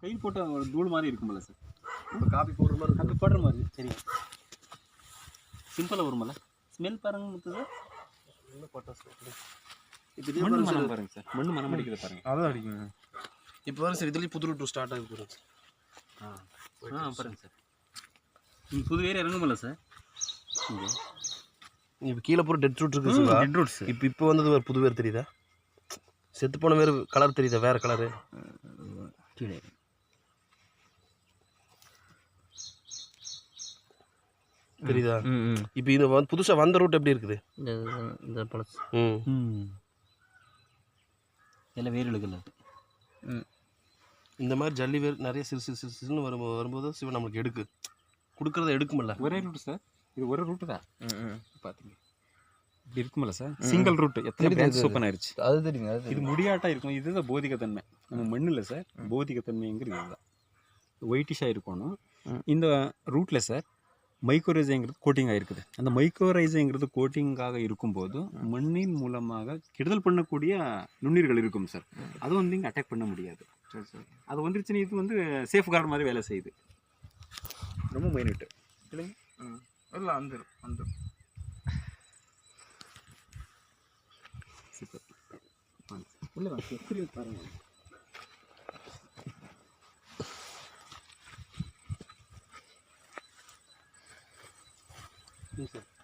கையில் போட்ட ஒரு தூள் மாதிரி இருக்கும்ல சார். இப்போ காப்பி போடுற மாதிரி அப்படி போடுற மாதிரி சரி. சிம்பிளாக வரும்ல. ஸ்மெல் பாருங்க முத்துது இப்போ மண்ணு மனம் பாருங்க சார். மண்ணு மனம் அடிக்கிறது பாருங்க. அதான் அடிக்குங்க. இப்போ வரும் சார் இதுலேயும் புது டூ ஸ்டார்ட் ஆகி போகிறோம் ஆ பாருங்க சார். நீங்கள் புது வேறு இறங்குமில்ல சார். இங்கே. இப்போ கீழே பூரா டெட் ரூட் இருக்கு சிவா ரெட் ரூட்ஸ் இப்போ இப்போ வந்தது ஒரு புது வேர் தெரியுதா? செத்து போன வேறு கலர் தெரியுதா? வேற கலரு கீழே தெரியுதா? ம் ம் இப்போ இது வந்து புதுசாக வந்த ரூட் எப்படி இருக்குது? இந்த பழசு. ம். ம். எல்லாம் வேறு இழுக்கல. இந்த மாதிரி ஜல்லி வேர் நிறைய சிறு சிறு சிறு சிறுன்னு வரும் வரும்போது சிவன் நம்மளுக்கு எடுக்கு. கொடுக்குறத எடுக்குமில்ல. ஒரே ரூட் சார் இது ஒரே ரூட்டு தான். பார்த்தீங்க இப்படி இருக்குமில்ல சார் சிங்கிள் ரூட் எத்தனை பிரான்ச் ஓப்பன் ஆயிருச்சு? அது தெரியுங்க அது இது முடியாட்டா இருக்கும். இதுதான் போதிகத்தன்மை. நம்ம மண் இல்லை சார் போதிகத்தன்மைங்கிறது இதுதான். ஒயிட்டிஷாக இருக்கணும். இந்த ரூட்டில் சார் மைக்ரோரைஸைங்கிறது கோட்டிங் ஆகிருக்குது அந்த மைக்ரோரைஸைங்கிறது கோட்டிங்காக இருக்கும்போது மண்ணின் மூலமாக கெடுதல் பண்ணக்கூடிய நுண்ணீர்கள் இருக்கும் சார் அது வந்து இங்கே அட்டாக் பண்ண முடியாது. அது வந்துருச்சுன்னு இது வந்து சேஃப் கார்டு மாதிரி வேலை செய்யுது. ரொம்ப மைனூட்டு இல்லைங்க? இல்லை அந்த சூப்பர். இல்லை எப்படி பாருங்க. দিয়েছে